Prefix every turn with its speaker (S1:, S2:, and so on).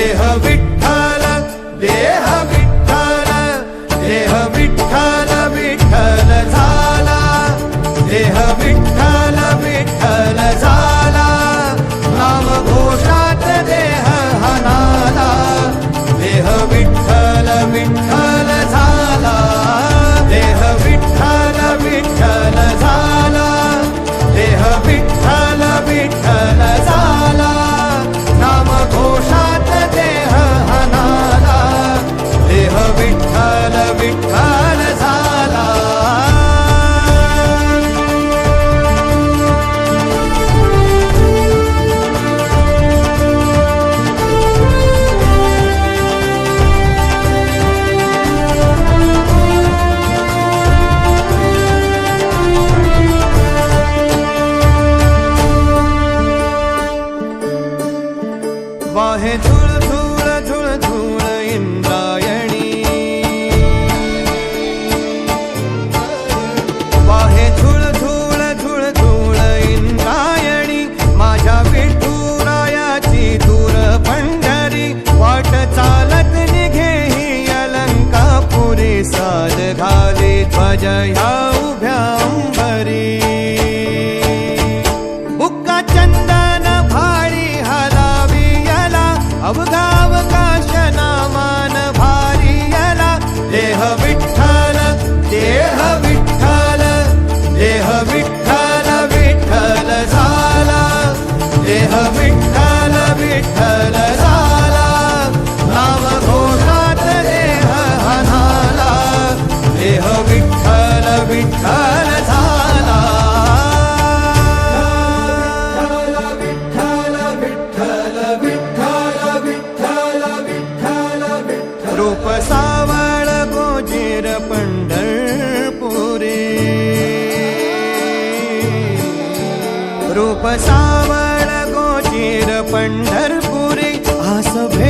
S1: ದೇಹವಿಟ್ಟು হে गोप सावळ गोचीर Pandharpuri आसभे